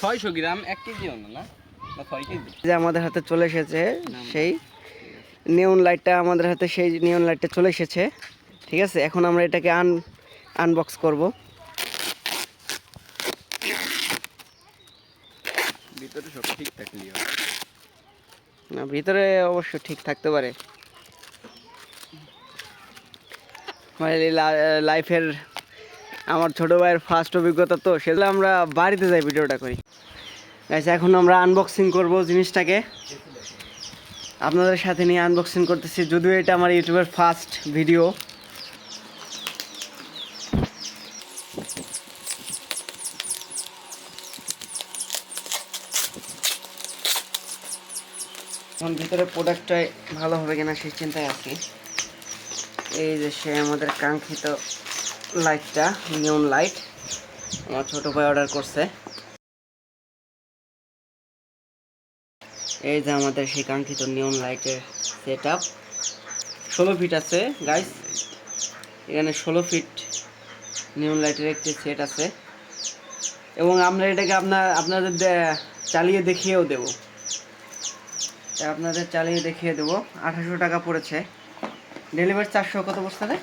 ছয়শো গ্রাম এক কেজিও না? যে আমাদের হাতে চলে এসেছে সেই নিয়ন লাইটটা আমাদের হাতে সেই নিয়ন লাইটটা চলে এসেছে। ঠিক আছে? এখন আমরা এটাকে আন আনবক্স করব। ভিতরে সব ঠিকঠাক লিও না ভিতরে অবশ্য ঠিক থাকতে পারে। মানে লাইফের আমার ছোট ভাইয়ের ফার্স্ট অভিজ্ঞতা তো সেগুলো আমরা বাড়িতে যাই ভিডিওটা করি। গাইস এখন আমরা আনবক্সিং করব জিনিসটাকে। আপনাদের সাথে নিয়ে আনবক্সিং করতেছি, যদিও এটা আমার ইউটিউবের ফার্স্ট ভিডিও এখন ভিতরে প্রোডাক্টটাই ভালো হবে কিনা সেই চিন্তায় আছি। এই যে সে আমাদের কাঙ্ক্ষিত লাইটটা নিয়ন লাইট আমার ছোট ভাই অর্ডার করছে। এই যে আমাদের সেই নিয়ন লাইটের সেট আপ ষোলো ফিট আছে গাইস এখানে ষোলো ফিট নিয়ন লাইটের একটি সেট আছে। এবং আমরা এটাকে আপনার, আপনাদের চালিয়ে দেখিয়েও দেবো। আপনাদের চালিয়ে দেখিয়ে দেবো। আঠাশশো টাকা পড়েছে। ডেলিভারি চারশো কত রে?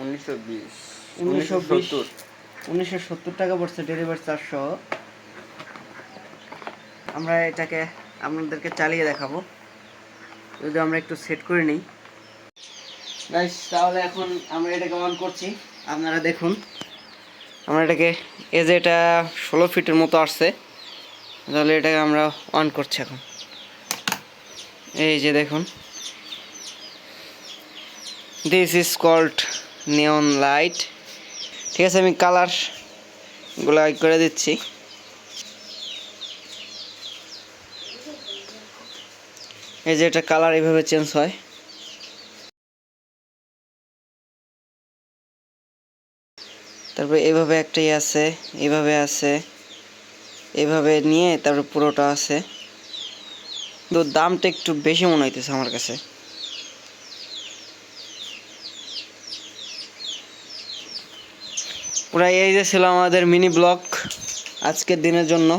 উনিশশো বিশ। উনিশশো সত্তর। উনিশশো সত্তর টাকা পড়ছে ডেলিভারি চারশো আমরা এটাকে আপনাদেরকে চালিয়ে দেখাবো। যদি আমরা একটু সেট করে নিই। গাইস তাহলে এখন আমরা এটাকে অন করছি। আপনারা দেখুন। আমরা এটাকে এ যে এটা ষোলো ফিটের মতো আসছে। তাহলে এটাকে আমরা অন করছি এখন। এই যে দেখুন। This is called neon light ঠিক আছে, আমি কালারগুলো করে দিচ্ছি। এই যে এটা কালার এইভাবে চেঞ্জ হয়। তারপরে এইভাবে একটাই আছে এইভাবে আছে এইভাবে নিয়ে তারপরে পুরোটা আছে। কিন্তু দামটা একটু বেশি মনে হইতেছে আমার কাছে। পুরা এই যে ছিল আমাদের মিনি ব্লগ আজকের দিনের জন্য।